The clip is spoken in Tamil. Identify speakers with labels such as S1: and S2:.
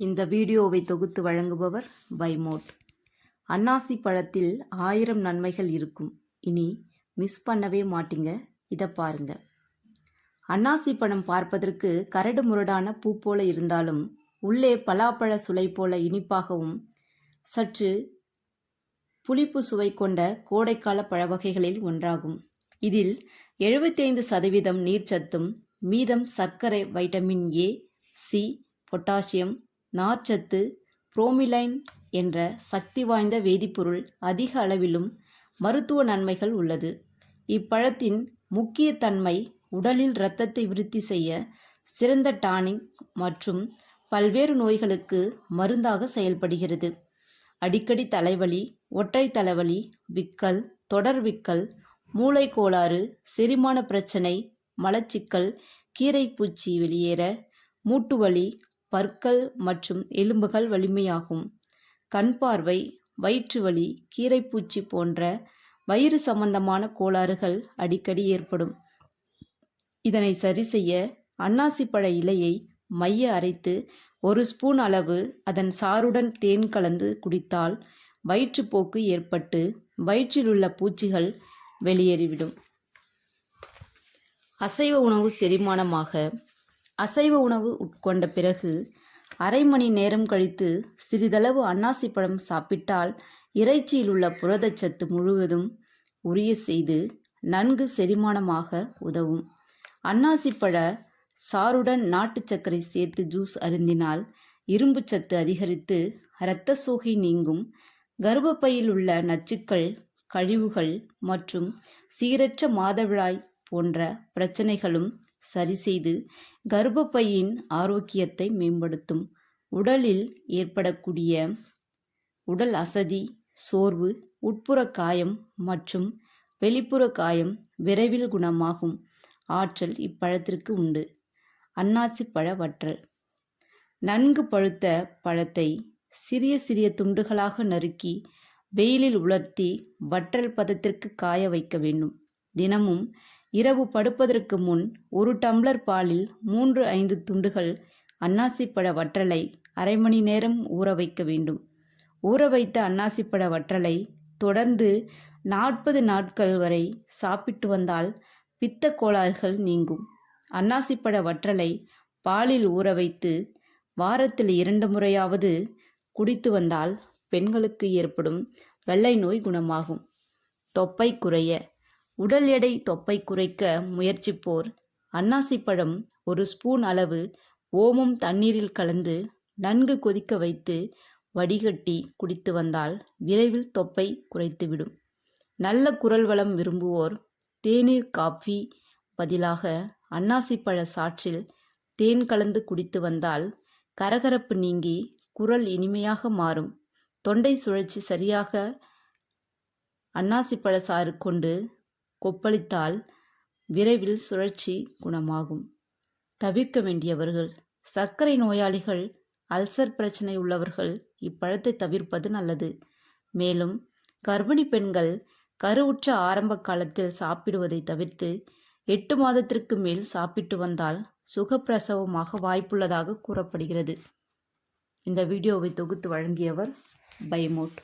S1: இந்த வீடியோவை தொகுத்து வழங்குபவர் பைமோட் அன்னாசி பழத்தில் ஆயிரம் நன்மைகள் இருக்கும். இனி மிஸ் பண்ணவே மாட்டீங்க. இதை பாருங்க. அன்னாசி பழம் பார்ப்பதற்கு கரடு முரடான பூ போல இருந்தாலும் உள்ளே பலாப்பழ சுளை போல இனிப்பாகவும் சற்று புளிப்பு சுவை கொண்ட கோடைக்கால பழவகைகளில் ஒன்றாகும். இதில் எழுபத்தைந்து சதவீதம் நீர்ச்சத்தும் மீதம் சர்க்கரை வைட்டமின் ஏ சி பொட்டாசியம் நார்ச்சத்து புரோமிலைன் என்ற சக்தி வாய்ந்த வேதிப்பொருள் அதிக அளவிலும் மருத்துவ நன்மைகள் உள்ளது. இப்பழத்தின் முக்கிய தன்மை உடலில் இரத்தத்தை விருத்தி செய்ய சிறந்த டானிக் மற்றும் பல்வேறு நோய்களுக்கு மருந்தாக செயல்படுகிறது. அடிக்கடி தலைவலி ஒற்றை தலைவலி விக்கல் தொடர் விக்கல் மூளை கோளாறு செரிமான பிரச்சனை மலச்சிக்கல் கீரைப்பூச்சி வெளியேற மூட்டுவலி பற்கள் மற்றும் எலும்புகள் வலிமையாகும். கண் பார்வை வயிற்று வலி கீரைப்பூச்சி போன்ற வயிறு சம்பந்தமான கோளாறுகள் அடிக்கடி ஏற்படும். இதனை சரி செய்ய அன்னாசி பழ இலையை மைய அரைத்து ஒரு ஸ்பூன் அளவு அதன் சாறுடன் தேன் கலந்து குடித்தால் வயிற்றுப்போக்கு ஏற்பட்டு வயிற்றிலுள்ள பூச்சிகள் வெளியேறிவிடும். அசைவ உணவு செரிமானமாக அசைவ உணவு உட்கொண்ட பிறகு அரை மணி நேரம் கழித்து சிறிதளவு அன்னாசி பழம் சாப்பிட்டால் இறைச்சியில் உள்ள புரதச்சத்து முழுவதும் உரிய செய்து நன்கு செரிமானமாக உதவும். அன்னாசி பழ சாறுடன் நாட்டு சர்க்கரை சேர்த்து ஜூஸ் அருந்தினால் இரும்பு சத்து அதிகரித்து இரத்த சோகை நீங்கும். கர்ப்பப்பையில் உள்ள நச்சுக்கள் கழிவுகள் மற்றும் சீரற்ற மாதவிழாய் போன்ற பிரச்சனைகளும் சரி செய்து கர்ப்பப்பையின் ஆரோக்கியத்தை மேம்படுத்தும். உடலில் ஏற்படக்கூடிய உடல் அசதி சோர்வு உட்புற காயம் மற்றும் வெளிப்புற காயம் விரைவில் குணமாகும். ஆற்றல் இப்பழத்திற்கு உண்டு. அன்னாசி பழ வற்றல். நன்கு பழுத்த பழத்தை சிறிய சிறிய துண்டுகளாக நறுக்கி வெயிலில் உலர்த்தி வற்றல் பதத்திற்கு காய வைக்க வேண்டும். தினமும் இரவு படுப்பதற்கு முன் ஒரு டம்ளர் பாலில் மூன்று ஐந்து துண்டுகள் அன்னாசிப்பழ வற்றலை அரை மணி நேரம் ஊற வைக்க வேண்டும். ஊற வைத்த அன்னாசிப்பழ வற்றலை தொடர்ந்து நாற்பது நாட்கள் வரை சாப்பிட்டு வந்தால் பித்த கோளாறுகள் நீங்கும். அன்னாசிப்பழ வற்றலை பாலில் ஊற வைத்து வாரத்தில் இரண்டு முறையாவது குடித்து வந்தால் பெண்களுக்கு ஏற்படும் வெள்ளை நோய் குணமாகும். தொப்பை குறைய உடல் எடை தொப்பை குறைக்க முயற்சிப்போர். அன்னாசிப்பழம் ஒரு ஸ்பூன் அளவு ஓமம் தண்ணீரில் கலந்து நன்கு கொதிக்க வைத்து வடிகட்டி குடித்து வந்தால் விரைவில் தொப்பை குறைத்துவிடும். நல்ல குரல் வளம் விரும்புவோர். தேநீர் காஃபி பதிலாக அன்னாசிப்பழ சாற்றில் தேன் கலந்து குடித்து வந்தால் கரகரப்பு நீங்கி குரல் இனிமையாக மாறும். தொண்டை சுழற்சி சரியாக அன்னாசிப்பழ சாறு கொண்டு கொப்பளித்தால் விரைவில் சுழற்சி குணமாகும். தவிர்க்க வேண்டியவர்கள் சர்க்கரை நோயாளிகள் அல்சர் பிரச்சனை உள்ளவர்கள் இப்பழத்தை தவிர்ப்பது நல்லது. மேலும் கர்ப்பிணி பெண்கள் கருவுற்ற ஆரம்ப காலத்தில் சாப்பிடுவதை தவிர்த்து எட்டு மாதத்திற்கு மேல் சாப்பிட்டு வந்தால் சுகப்பிரசவமாக வாய்ப்புள்ளதாக கூறப்படுகிறது. இந்த வீடியோவை தொகுத்து வழங்கியவர் பைமோட்.